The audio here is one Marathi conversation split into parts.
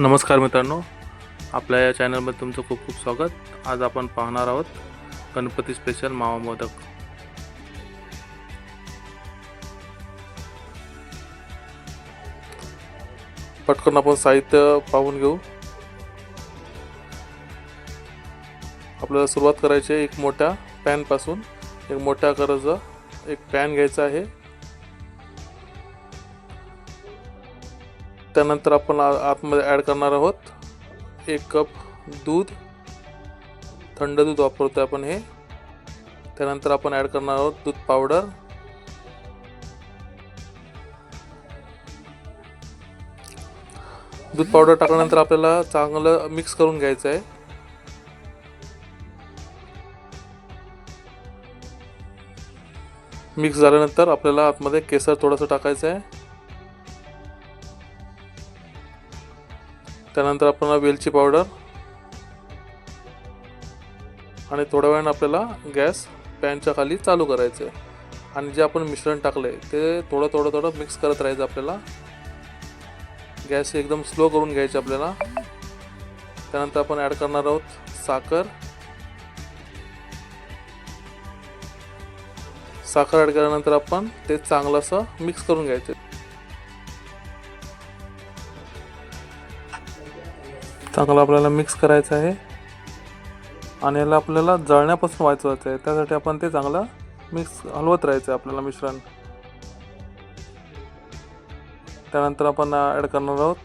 नमस्कार मित्रांनो. आपल्या या चॅनलमध्ये तुमचं खूप खूप स्वागत. आज आपण पाहणार आहोत गणपती स्पेशल मावा मोदक पटकन आपण साहित्य पाहून घेऊ. आपल्याला सुरुवात करायची आहे एक मोठ्या पॅनपासून. एक मोठ्या आकाराचा एक पॅन घ्यायचा आहे. त्यानंतर आपण आतमध्ये ॲड करणार आहोत एक कप दूध. थंड दूध वापरतो आपण हे. त्यानंतर आपण ॲड करणार आहोत दूध पावडर दूध पावडर टाकल्यानंतर आपल्याला चांगलं मिक्स करून घ्यायचं आहे मिक्स झाल्यानंतर आपल्याला आतमध्ये केसर थोडंसं टाकायचं आहे त्यानंतर आपण वेलची पावडर आणि थोड्या वेळानं आपल्याला गॅस पॅनच्या खाली चालू करायचं आहे. आणि जे आपण मिश्रण टाकलं आहे ते थोडं थोडं थोडं मिक्स करत राहायचं आपल्याला. गॅस एकदम स्लो करून घ्यायचे आपल्याला. त्यानंतर आपण ॲड करणार आहोत साखर. साखर ॲड केल्यानंतर आपण ते चांगलं असं मिक्स करून घ्यायचं चांगलं आपल्याला मिक्स करायचं आहे. आणि याला आपल्याला जळण्यापासून वाचवायचं आहे. त्यासाठी आपण ते चांगलं मिक्स हलवत राहायचं आहे आपल्याला मिश्रण. त्यानंतर आपण ॲड करणार आहोत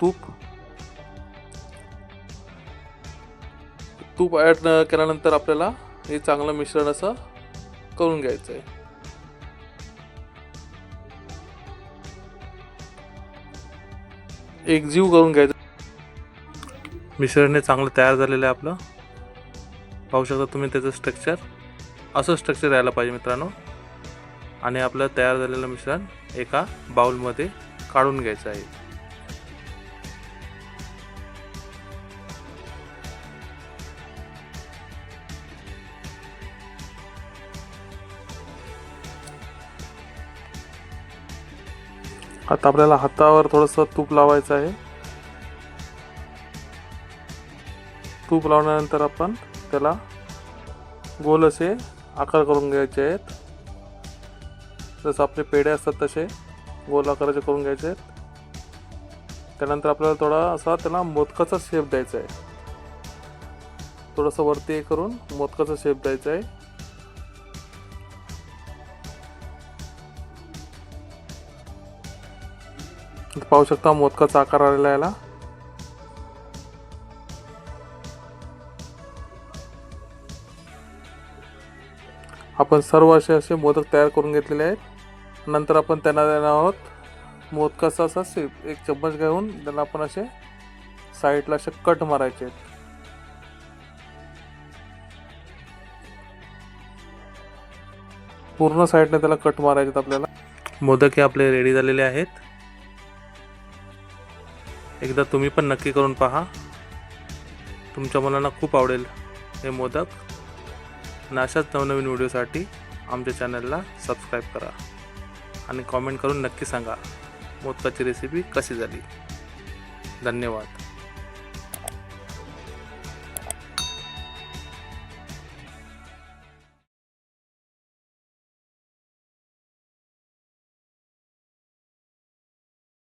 तूप. तूप ॲड केल्यानंतर आपल्याला हे चांगलं मिश्रण असं करून घ्यायचं आहे. एक जीव करून घ्यायचं. मिश्रण हे चांगलं तयार झालेलं आहे आपलं. पाहू शकता तुम्ही त्याचं स्ट्रक्चर असं स्ट्रक्चर यायला पाहिजे मित्रांनो. आणि आपलं तयार झालेलं मिश्रण एका बाउलमध्ये काढून घ्यायचं आहे. आता आपल्याला हातावर थोडंसं तूप लावायचं आहे. तूप लावल्यानंतर आपण त्याला गोल असे आकार करून घ्यायचे आहेत. जसं आपले पेढे असतात तसे गोल आकाराचे करून घ्यायचे आहेत. त्यानंतर आपल्याला थोडा असा त्याला मोदकाचा शेप द्यायचा आहे. थोडंसं वरती हे करून मोदकाचा शेप द्यायचा आहे. पाहू शकता मोदकाचा आकार आलेला आहे याला. आपण सर्व असे असे मोदक तयार करून घेतलेले आहेत. नंतर आपण त्यांना देणार आहोत. मोदकाचा असा सेप एक चम्मच घेऊन त्यांना आपण असे साईडला असे कट मारायचे आहेत. पूर्ण साईडने त्याला कट मारायचे आपल्याला. मोदक हे आपले रेडी झालेले आहेत. एकदा तुम्ही पण नक्की करून पहा. तुमच्या मुलांना खूप आवडेल हे मोदक. आणि अशाच नवनवीन व्हिडिओसाठी आमच्या चॅनलला सबस्क्राईब करा. आणि कॉमेंट करून नक्की सांगा मोदकाची रेसिपी कशी झाली. धन्यवाद.